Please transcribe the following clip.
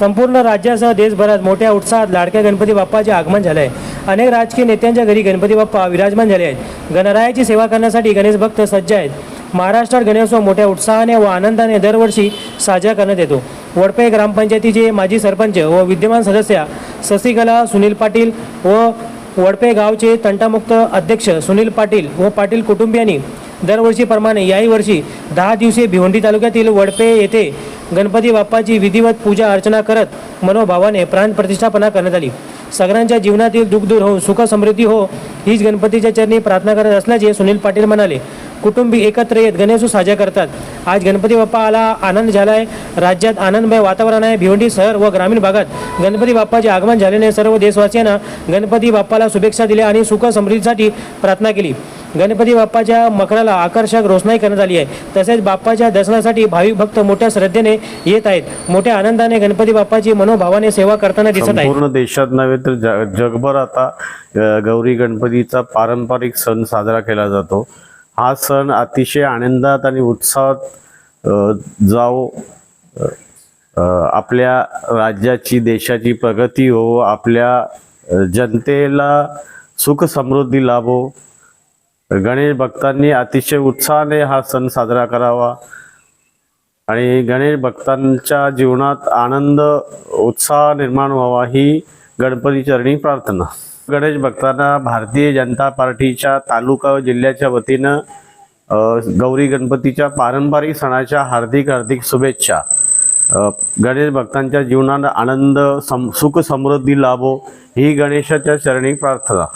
संपूर्ण राज्यासह देशभरात मोठ्या उत्साहात लाडक्या गणपती बाप्पाचे आगमन झाले आहे अनेक राजकीय नेत्यांच्या घरी गणपती बाप्पा विराजमान झाले आहेत. गणरायाची सेवा करण्यासाठी गणेश भक्त सज्ज आहेत. महाराष्ट्रात गणेशोत्सव मोठ्या उत्साहाने व आनंदाने दरवर्षी साजरा करण्यात येतो. वडपे ग्रामपंचायतीचे माजी सरपंच व विद्यमान सदस्य शशिकला सुनील पाटील व वडपे गावचे तंटामुक्त अध्यक्ष सुनील पाटील व पाटील कुटुंबियांनी दरवर्षीप्रमाणे याही वर्षी दहा दिवसीय भिवंडी तालुक्यातील वडपे येथे गणपती बाप्पाची विधिवत पूजा अर्चना करत मनोभावाने प्राणप्रतिष्ठापना करण्यात आली. सगळ्यांच्या जीवनातील दुःख दूर होऊन सुख समृद्धी हो हीच गणपतीच्या चरणी प्रार्थना करत असल्याचे सुनील पाटील म्हणाले. कुटुंबी एकत्र येत गणेशोत्सव साजरा करतात. आज गणपती बाप्पा आला आनंद झाला आहे राज्यात आनंदमय वातावरण आहे. भिवंडी शहर व ग्रामीण भागात गणपती बाप्पाचे आगमन झाल्याने सर्व देशवासियांना गणपती बाप्पाला शुभेच्छा दिल्या आणि सुख समृद्धीसाठी प्रार्थना केली. गणपती बाप्पाच्या मकराला आकर्षक रोषणाई करण्यात आली आहे. तसेच बाप्पाच्या दर्शनासाठी भाविक भक्त मोठ्या श्रद्धेने येत आहेत. मोठ्या आनंदाने गणपती बाप्पाची मनोभावाने सेवा करताना दिसत आहे. पूर्ण देशात नव्हे तर जगभर आता गौरी गणपतीचा पारंपरिक सण साजरा केला जातो. हा सण अतिशय आनंदात आणि उत्साहात जाओ आपल्या राज्याची देशाची प्रगती हो आपल्या जनतेला सुख समृद्धी लाभो गणेश भक्तांनी अतिशय उत्साहाने हा सण साजरा करावा. आणि गणेश भक्तांच्या जीवनात आनंद उत्साह निर्माण व्हावा ही गणपती चरणी प्रार्थना. गणेश भक्तांना भारतीय जनता पार्टीच्या तालुका जिल्ह्याच्या वतीनं गौरी गणपतीच्या पारंपरिक सणाच्या हार्दिक हार्दिक शुभेच्छा. गणेश भक्तांच्या जीवनात आनंद सम सुख समृद्धी लाभो ही गणेशाच्या चरणी प्रार्थना.